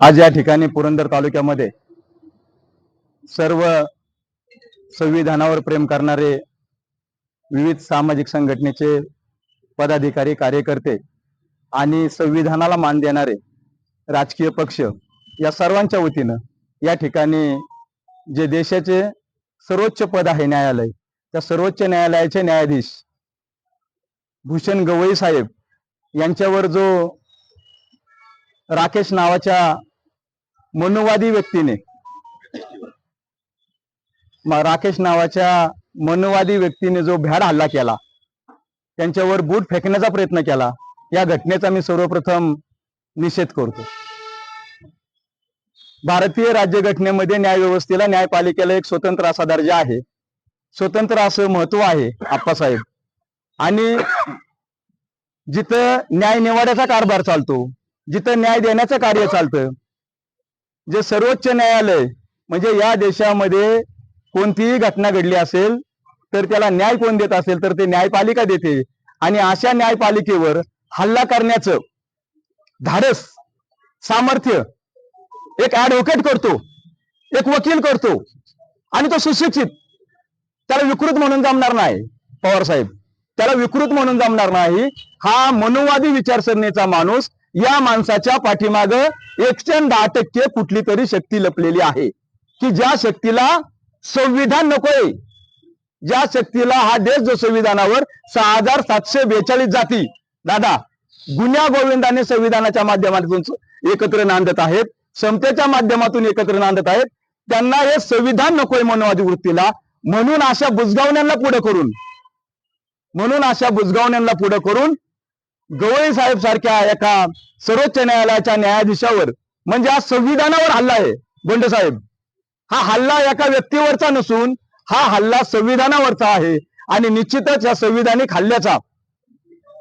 आज या ठिकाणी पुरंदर तालुक्यामध्ये सर्व संविधानावर प्रेम करणारे विविध सामाजिक संघटनेचे पदाधिकारी कार्यकर्ते आणि संविधानाला मान देणारे राजकीय पक्ष या सर्वांच्या वतीनं या ठिकाणी जे देशाचे सर्वोच्च पद आहे न्यायालय त्या सर्वोच्च न्यायालयाचे न्यायाधीश भूषण गवई साहेब यांच्यावर जो राकेश नावाच्या मनुवादी व्यक्तीने. राकेश नावाच्या मनुवादी व्यक्तीने जो भ्याड हल्ला केला त्यांच्यावर बूट फेकण्याचा प्रयत्न केला या घटनेचा मी सर्वप्रथम निषेध करतो. भारतीय राज्यघटनेमध्ये न्यायव्यवस्थेला न्यायपालिकेला एक स्वतंत्र असा दर्जा आहे. स्वतंत्र असं महत्त्व आहे आप्पासाहेब. आणि जिथं न्याय निवाड्याचा कारभार चालतो जिथं न्याय देण्याचं कार्य चालतं जे सर्वोच्च न्यायालय म्हणजे या देशामध्ये कोणतीही घटना घडली असेल तर त्याला न्याय कोण देत असेल तर ते न्यायपालिका देते. आणि अशा न्यायपालिकेवर हल्ला करण्याचं धाडस सामर्थ्य एक ऍडव्होकेट करतो एक वकील करतो आणि तो सुशिक्षित. त्याला विकृत म्हणून जमणार नाही पवार साहेब. त्याला विकृत म्हणून जमणार नाही. हा मनुवादी विचारसरणीचा माणूस या माणसाच्या पाठीमाग एकशे दहा टक्के कुठली तरी शक्ती लपलेली आहे. की ज्या शक्तीला संविधान नकोय ज्या शक्तीला हा देश जो संविधानावर सहा हजार सातशे बेचाळीस जाती दादा गुन्ह्या गोविंदाने संविधानाच्या माध्यमातून एकत्र नांदत आहेत समतेच्या माध्यमातून एकत्र नांदत आहेत त्यांना हे संविधान नकोय मनोवादी वृत्तीला म्हणून अशा बुजगावण्यांना पुढे करून म्हणून अशा बुजगावण्यांना पुढे करून गवळी साहेब सारख्या एका सर्वोच्च न्यायालयाच्या न्यायाधीशावर म्हणजे हा संविधानावर हल्ला आहे गोंडे साहेब. हा हल्ला एका व्यक्तीवरचा नसून हा हल्ला संविधानावरचा आहे आणि निश्चितच या संविधानिक हल्ल्याचा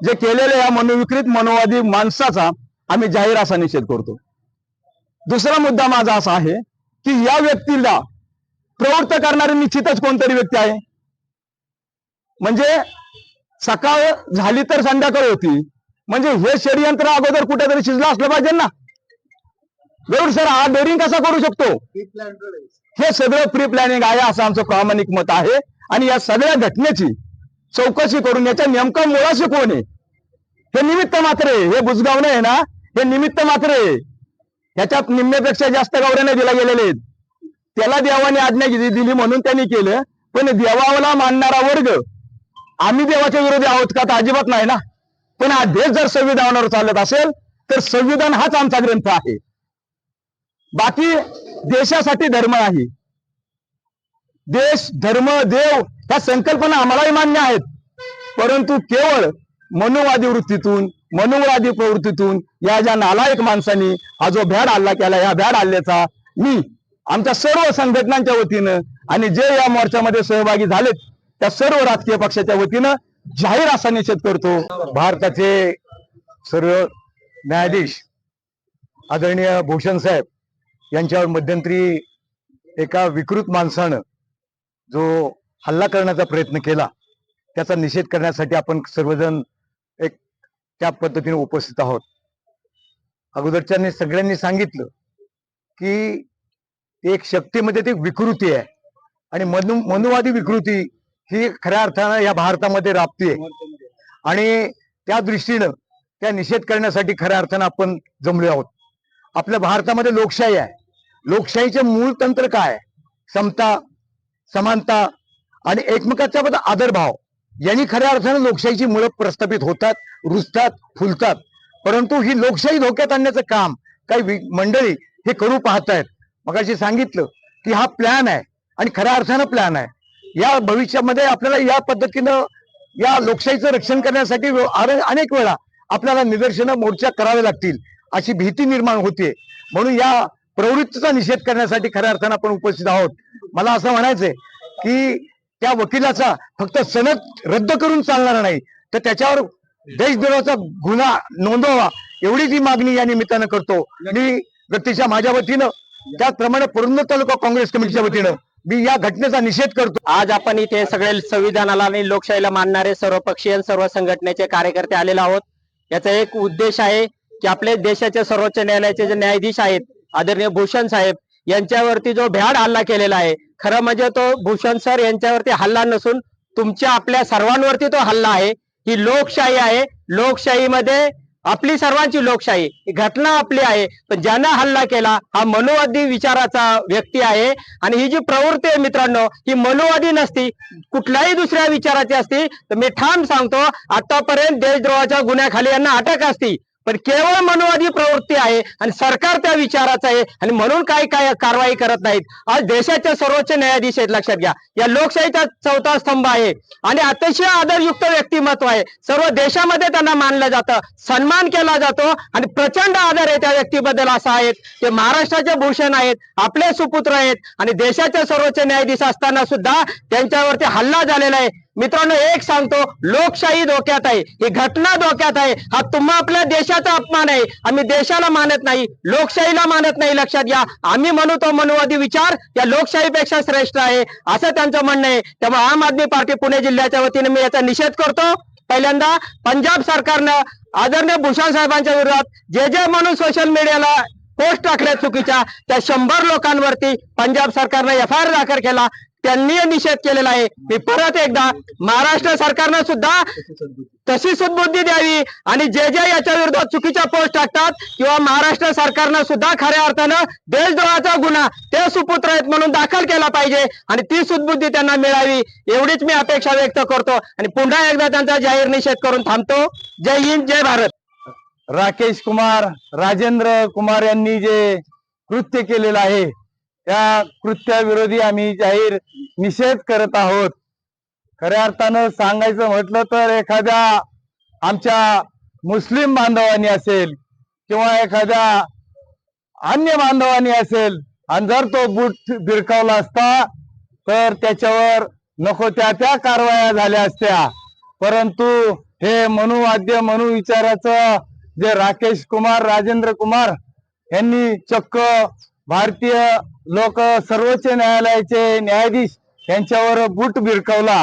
जे केलेल्या या मनोविकृत मनोवादी माणसाचा आम्ही जाहीर असा निषेध करतो. दुसरा मुद्दा माझा असा आहे की या व्यक्तीला प्रवृत्त करणारी निश्चितच कोणतरी व्यक्ती आहे. म्हणजे सकाळ झाली तर संध्याकाळ होती म्हणजे हे षडयंत्र अगोदर कुठेतरी शिजलं असलं पाहिजे ना. गौड सर हा डेअरिंग कसा करू शकतो? हे सगळं प्री प्लॅनिंग आहे असं आमचं प्रामाणिक मत आहे. आणि या सगळ्या घटनेची चौकशी करून याच्या नेमका मुळाशी कोण आहे? हे निमित्त मात्र आहे. हे बुजगावणं आहे ना? हे निमित्त मात्र आहे. ह्याच्यात निम्म्यापेक्षा जास्त गौऱ्याने दिला गेलेले आहेत. त्याला देवाने आज्ञा दिली दिली म्हणून त्यांनी केलं. पण देवाला मानणारा वर्ग आम्ही देवाच्या विरोधी आहोत का? तर अजिबात नाही ना. पण हा देश जर संविधानावर चालत असेल तर संविधान हाच आमचा ग्रंथ आहे. बाकी देशासाठी धर्म आहे देश धर्म देव ह्या संकल्पना आम्हालाही मान्य आहेत. परंतु केवळ मनुवादी वृत्तीतून मनोवादी प्रवृत्तीतून या ज्या नालायक माणसांनी हा जो भ्याड हल्ला केला या भ्याड हल्ल्याचा मी आमच्या सर्व संघटनांच्या वतीनं आणि जे या मोर्चामध्ये सहभागी झालेत त्या सर्व राजकीय पक्षाच्या वतीनं जाहीर असा निषेध करतो. भारताचे सर्व न्यायाधीश आदरणीय भूषण साहेब यांच्यावर मध्यंतरी एका विकृत माणसानं जो हल्ला करण्याचा प्रयत्न केला त्याचा निषेध करण्यासाठी आपण सर्वजण एक त्या पद्धतीने उपस्थित आहोत. अगोदरच्या सगळ्यांनी सांगितलं की एक शक्तीमध्ये ती विकृती आहे आणि मनु मनुवादी विकृती ही खऱ्या अर्थानं या भारतामध्ये राबतीये आणि त्या दृष्टीनं त्या निषेध करण्यासाठी खऱ्या अर्थानं आपण जमलो आहोत. आपल्या भारतामध्ये लोकशाही आहे. लोकशाहीचे मूळ तंत्र काय? आहे? समता समानता आणि एकमेकाच्या बद्दल आदरभाव. यांनी खऱ्या अर्थानं लोकशाहीची मुळं प्रस्थापित होतात रुजतात फुलतात. परंतु ही लोकशाही धोक्यात आणण्याचं काम काही मंडळी हे करू पाहतायत. मग सांगितलं की हा प्लॅन आहे आणि खऱ्या अर्थानं प्लॅन आहे. या भविष्यामध्ये आपल्याला या पद्धतीनं या लोकशाहीचं रक्षण करण्यासाठी अनेक वेळा आपल्याला निदर्शनं मोर्चा करावे लागतील अशी भीती निर्माण होते. म्हणून या प्रवृत्तीचा निषेध करण्यासाठी खऱ्या अर्थानं आपण उपस्थित आहोत. मला असं म्हणायचंय की त्या वकिलाचा फक्त सनद रद्द करून चालणार नाही तर त्याच्यावर देशद्रोहाचा गुन्हा नोंदवा एवढी जी मागणी या निमित्तानं करतो. मी व्यक्तीच्या माझ्या वतीनं त्याचप्रमाणे पुरंदर तालुका काँग्रेस कमिटीच्या वतीनं मी या घटनेचा निषेध करतो. आज आपण इथे सगळे संविधानाला आणि लोकशाहीला मानणारे सर्व पक्षीय सर्व संघटनेचे कार्यकर्ते आलेले आहोत. याचा एक उद्देश आहे की आपले देशाचे सर्वोच्च न्यायालयाचे जे न्यायाधीश आहेत आदरणीय भूषण साहेब यांच्यावरती जो भ्याड हल्ला केलेला आहे खरं म्हणजे तो भूषण सर यांच्यावरती हल्ला नसून तुमच्या आपल्या सर्वांवरती तो हल्ला आहे. ही लोकशाही आहे. लोकशाहीमध्ये आपली सर्वांची लोकशाही. ही घटना आपली आहे पण ज्यानं हल्ला केला हा मनोवादी विचाराचा व्यक्ती आहे. आणि ही जी प्रवृत्ती आहे मित्रांनो ही मनोवादी नसती कुठल्याही दुसऱ्या विचाराची असती. तर मी ठाम सांगतो आतापर्यंत देशद्रोहाच्या गुन्ह्याखाली यांना अटक असती. पण केवळ मनोवादी प्रवृत्ती आहे आणि सरकार त्या विचाराचं आहे आणि म्हणून काही काय कारवाई करत नाहीत. आज देशाच्या सर्वोच्च न्यायाधीश आहेत लक्षात घ्या. या लोकशाहीचा चौथा स्तंभ आहे आणि अतिशय आदरयुक्त व्यक्तिमत्व आहे. सर्व देशामध्ये त्यांना मानलं जातं सन्मान केला जातो आणि प्रचंड आदर आहे त्या व्यक्तीबद्दल असा आहेत. ते महाराष्ट्राचे भूषण आहेत आपले सुपुत्र आहेत आणि देशाचे सर्वोच्च न्यायाधीश असताना सुद्धा त्यांच्यावरती हल्ला झालेला आहे. मित्रांनो एक सांगतो लोकशाही धोक्यात आहे. ही घटना धोक्यात आहे. हा तुम्हा आपल्या देशाचा अपमान आहे. आम्ही देशाला मानत नाही लोकशाहीला मानत नाही. लक्षात घ्या आम्ही म्हणू तो मनुवादी विचार या लोकशाहीपेक्षा श्रेष्ठ आहे. असं त्यांचं म्हणणं आहे. त्यामुळे आम आदमी पार्टी पुणे जिल्ह्याच्या वतीने मी याचा निषेध करतो. पहिल्यांदा पंजाब सरकारनं आदरणीय भूषण साहेबांच्या विरोधात जे जे म्हणून सोशल मीडियाला पोस्ट टाकल्या चुकीच्या त्या शंभर लोकांवरती पंजाब सरकारनं एफ आय आर दाखल केला. त्यांनी निषेध केलेला आहे. मी परत एकदा महाराष्ट्र सरकारनं सुद्धा तशी सुदबुद्धी द्यावी आणि जे जे याच्या विरोधात चुकीच्या पोस्ट टाकतात किंवा महाराष्ट्र सरकारनं सुद्धा खऱ्या अर्थानं देशद्रोहाचा गुन्हा ते सुपुत्र आहेत म्हणून दाखल केला पाहिजे आणि ती सुदबुद्धी त्यांना मिळावी एवढीच मी अपेक्षा व्यक्त करतो. आणि पुन्हा एकदा त्यांचा जाहीर निषेध करून थांबतो. जय हिंद जय भारत. राकेश कुमार राजेंद्र कुमार यांनी जे कृत्य केलेलं आहे त्या कृत्याविरोधी आम्ही जाहीर निषेध करत आहोत. खऱ्या अर्थानं सांगायचं म्हटलं तर एखाद्या आमच्या मुस्लिम बांधवांनी असेल किंवा एखाद्या अन्य बांधवांनी असेल आणि जर तो बूट भिरकावला असता तर त्याच्यावर नको त्या त्या कारवाया झाल्या असत्या. परंतु हे मनुवाद्य मनु विचाराचं जे राकेश कुमार राजेंद्र कुमार यांनी चक्क भारतीय लोक सर्वोच्च न्यायालयाचे न्यायाधीश यांच्यावर बूट भिरकवला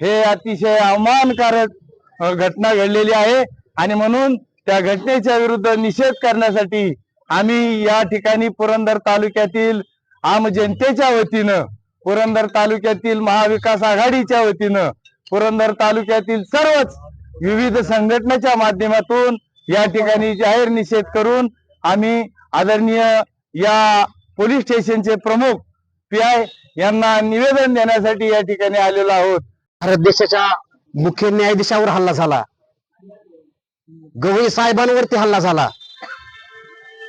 हे अतिशय अवमानकारक घटना घडलेली आहे. आणि म्हणून त्या घटनेच्या विरुद्ध निषेध करण्यासाठी आम्ही या ठिकाणी पुरंदर तालुक्यातील आम जनतेच्या वतीनं पुरंदर तालुक्यातील महाविकास आघाडीच्या वतीनं पुरंदर तालुक्यातील सर्वच विविध संघटनेच्या माध्यमातून या ठिकाणी जाहीर निषेध करून आम्ही आदरणीय या पोलीस स्टेशनचे प्रमुख पी आय यांना निवेदन देण्यासाठी या ठिकाणी आलेलो आहोत. भारत देशाच्या मुख्य न्यायाधीशावर हल्ला झाला. गवई साहेबांवरती हल्ला झाला.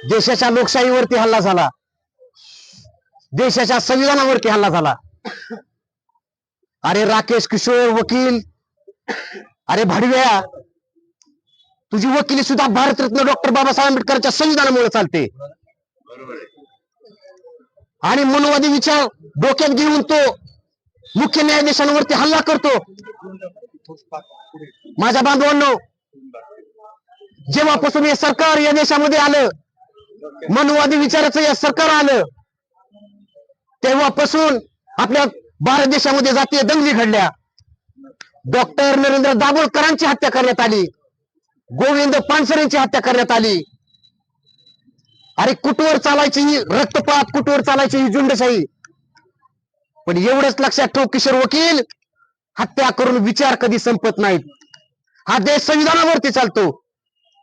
देशाच्या लोकशाहीवरती हल्ला झाला. देशाच्या संविधानावरती हल्ला झाला. अरे राकेश किशोर वकील अरे भाडव्या तुझी वकिली सुद्धा भारतरत्न डॉक्टर बाबासाहेब आंबेडकरच्या संविधानामुळे चालते. आणि मनवादी विचार डोक्यात घेऊन तो मुख्य न्यायाधीशांवरती हल्ला करतो. माझ्या बांधवांनो जेव्हापासून हे सरकार या देशामध्ये आलं मनवादी विचाराचं या सरकार आलं तेव्हापासून आपल्या भारत देशामध्ये जातीय दंगली घडल्या. डॉक्टर नरेंद्र दाभोळकरांची हत्या करण्यात आली. गोविंद पानसरेंची हत्या करण्यात आली. अरे कुठवर चालायची ही रक्तपात कुठवर चालायची ही झुंडशाही? पण एवढंच लक्षात ठेव किशोर वकील. हत्या करून विचार कधी संपत नाहीत. हा देश संविधानावरती चालतो.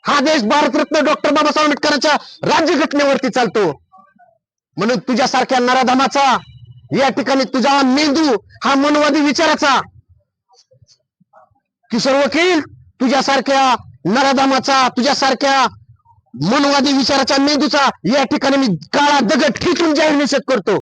हा देश भारतरत्न डॉक्टर बाबासाहेब आंबेडकरांच्या राज्यघटनेवरती चालतो. म्हणून तुझ्यासारख्या नराधामाचा या ठिकाणी तुझा मेंदू हा मनवादी विचाराचा. किशोर वकील तुझ्यासारख्या नराधामाचा तुझ्यासारख्या मनवादी विचाराच्या मेंदूचा या ठिकाणी मी काळा दगड ठेचून जाहीर निषेध करतो.